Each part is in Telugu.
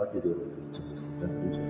了解的这个么是这样一种？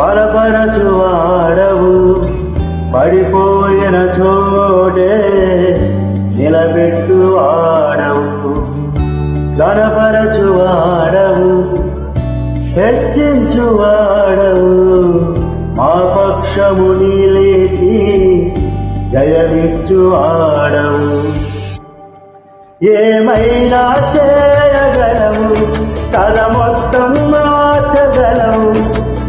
బలపరచువాడవు. పడిపోయిన చోటే నిలబెట్టువాడవు గణపరచువాడవు హెచ్చించువాడవు. మా పక్షము నీలేచి జయమిచ్చువాడవు ఏమైనా చేయగలవు? కథ మొత్తం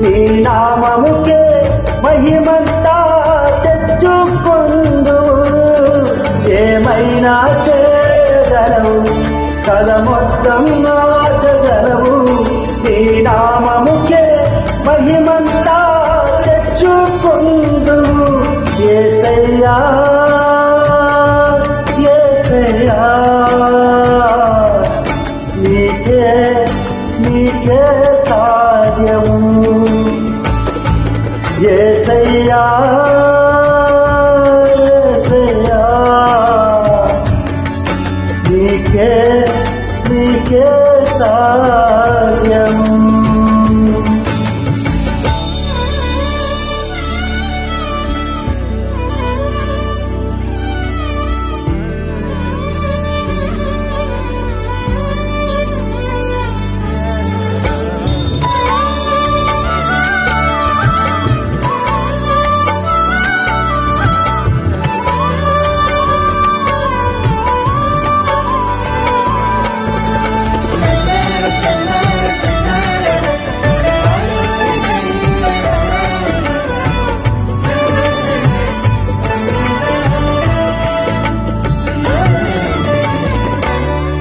నీ నామముకే మహిమంతా తెచ్చుకుందు ఏమైనా చేయగలవు? కథ మొత్తం నాచగలవు నీ నామముకే మహిమంతా తెచ్చుకుందు ఏసయ్యా ఏసయ్యా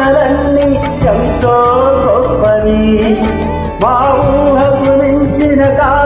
ఆలోచనలన్నీ ఎంతో గొప్పవి. మా ఊహకు మించిన కాలం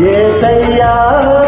ఏసయ్యా.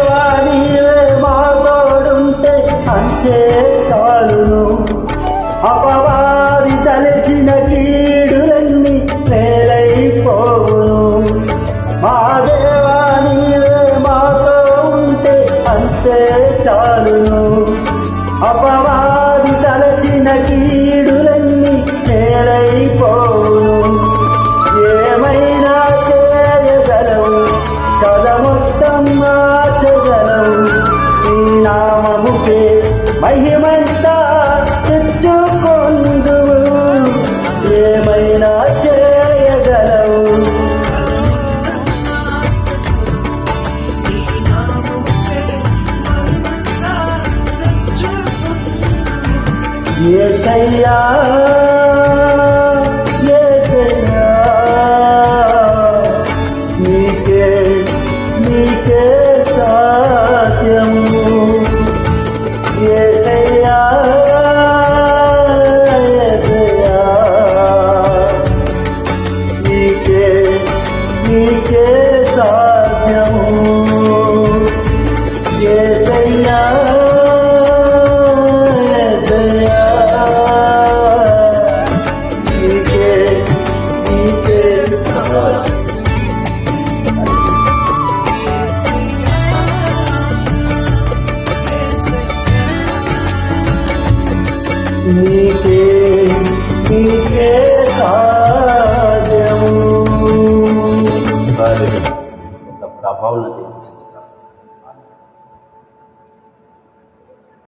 మహిమంతా తెచ్చుకొందువు. ఏమైనా చేయగలవు? ఏ సయ్యా నీకే నీకే సాధ్యము. ప్రభావం నాకు